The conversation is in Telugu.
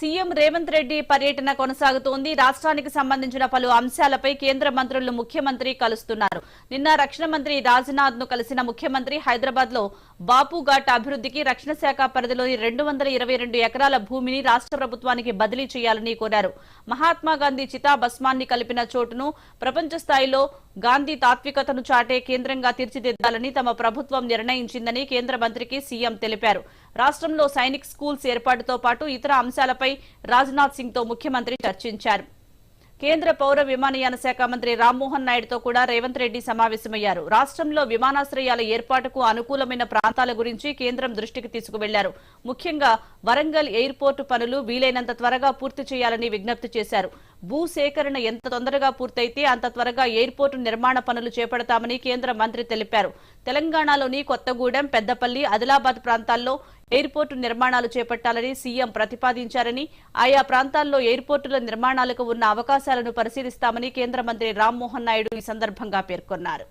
సీఎం రేవంత్ రెడ్డి పర్యటన కొనసాగుతోంది. రాష్ట్రానికి సంబంధించిన పలు అంశాలపై కేంద్ర మంత్రులు ముఖ్యమంత్రి కలుస్తున్నారు. నిన్న రక్షణ మంత్రి రాజ్నాథ్ను కలిసిన ముఖ్యమంత్రి హైదరాబాద్లో బాపుఘాట్ అభివృద్ధికి రక్షణ శాఖ పరిధిలోని రెండు వందల ఇరవై రెండు ఎకరాల భూమిని రాష్ట్ర ప్రభుత్వానికి బదిలీ చేయాలని కోరారు. మహాత్మా గాంధీ చితాభస్మాన్ని కలిపిన చోటును ప్రపంచ స్థాయిలో గాంధీ తాత్వికతను చాటే కేంద్రంగా తీర్చిదిద్దాలని తమ ప్రభుత్వం నిర్ణయించిందని కేంద్ర మంత్రికి సీఎం తెలిపారు. రాష్ట్రంలో సైనిక్ స్కూల్స్ ఏర్పాటుతో పాటు ఇతర అంశాలపై రాజ్నాథ్ సింగ్తో ముఖ్యమంత్రి చర్చించారు. కేంద్ర పౌర విమానయాన శాఖ మంత్రి రామ్మోహన్ నాయుడుతో కూడా రేవంత్ రెడ్డి సమావేశమయ్యారు. రాష్ట్రంలో విమానాశ్రయాల ఏర్పాటుకు అనుకూలమైన ప్రాంతాల గురించి కేంద్రం దృష్టికి తీసుకువెళ్ళారు. ముఖ్యంగా వరంగల్ ఎయిర్పోర్టు పనులు వీలైనంత త్వరగా పూర్తి చేయాలని విజ్ఞప్తి చేశారు. భూ సేకరణ ఎంత తొందరగా పూర్తయితే అంత త్వరగా ఎయిర్పోర్టు నిర్మాణ పనులు చేపడతామని కేంద్ర మంత్రి తెలిపారు. తెలంగాణలోని కొత్తగూడెం పెద్దపల్లి ఆదిలాబాద్ ప్రాంతాల్లో ఎయిర్పోర్టు నిర్మాణాలు చేపట్టాలని సీఎం ప్రతిపాదించారని ఆయా ప్రాంతాల్లో ఎయిర్పోర్టుల నిర్మాణాలకు ఉన్న అవకాశాలను పరిశీలిస్తామని కేంద్ర మంత్రి రామ్మోహన్ నాయుడు ఈ సందర్భంగా పేర్కొన్నారు.